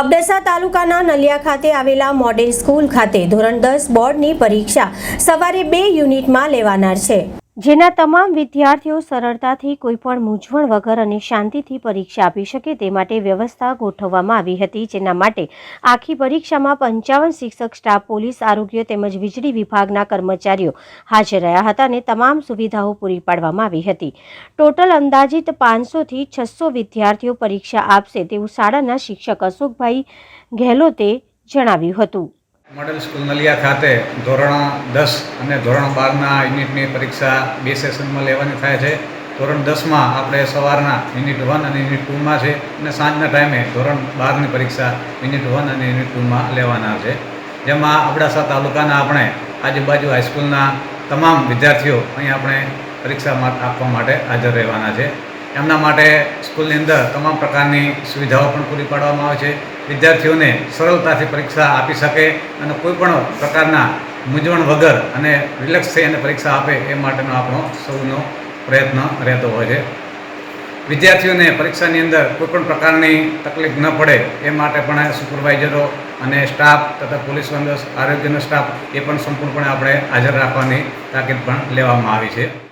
અબડાસા તાલુકાના નલિયા ખાતે આવેલા મોડેલ સ્કૂલ ખાતે ધોરણ દસ બોર્ડની પરીક્ષા સવારે બે યુનિટમાં લેવાનાર છે. જેના તમામ વિદ્યાર્થીઓ સરળતાથી કોઈપણ મૂંઝવણ વગર અને શાંતિથી પરીક્ષા આપી શકે તે માટે વ્યવસ્થા ગોઠવવામાં આવી હતી, જેના માટે આખી પરીક્ષામાં પંચાવન શિક્ષક, સ્ટાફ, પોલીસ, આરોગ્ય તેમજ વીજળી વિભાગના કર્મચારીઓ હાજર રહ્યા હતા અને તમામ સુવિધાઓ પૂરી પાડવામાં આવી હતી. ટોટલ અંદાજિત પાંચસોથી છસો વિદ્યાર્થીઓ પરીક્ષા આપશે તેવું શાળાના શિક્ષક અશોકભાઈ ગેહલોતે જણાવ્યું હતું. મોડેલ સ્કૂલ નલિયા ખાતે ધોરણ દસ અને ધોરણ બારના યુનિટની પરીક્ષા બે સેશનમાં લેવાની થાય છે. ધોરણ દસમાં આપણે સવારના યુનિટ વન અને યુનિટ ટુમાં છે અને સાંજના ટાઈમે ધોરણ બારની પરીક્ષા યુનિટ વન અને યુનિટ ટુમાં લેવાના છે. જેમાં અબડાસા તાલુકાના આપણે આજુબાજુ હાઈસ્કૂલના તમામ વિદ્યાર્થીઓ અહીં આપણે પરીક્ષા આપવા માટે હાજર રહેવાના છે. એમના માટે સ્કૂલની અંદર તમામ પ્રકારની સુવિધાઓ પણ પૂરી પાડવામાં આવે છે. વિદ્યાર્થીઓને સરળતાથી પરીક્ષા આપી શકે અને કોઈ પણ પ્રકારના મૂંઝવણ વગર અને રિલેક્સ થઈ અને પરીક્ષા આપે એ માટેનો આપણો સૌનો પ્રયત્ન રહેતો હોય છે. વિદ્યાર્થીઓને પરીક્ષાની અંદર કોઈપણ પ્રકારની તકલીફ ન પડે એ માટે પણ સુપરવાઇઝરો અને સ્ટાફ તથા પોલીસ બંદોબસ્ત, આરોગ્યનો સ્ટાફ એ પણ સંપૂર્ણપણે આપણે હાજર રાખવાની તાકીદ પણ લેવામાં આવી છે.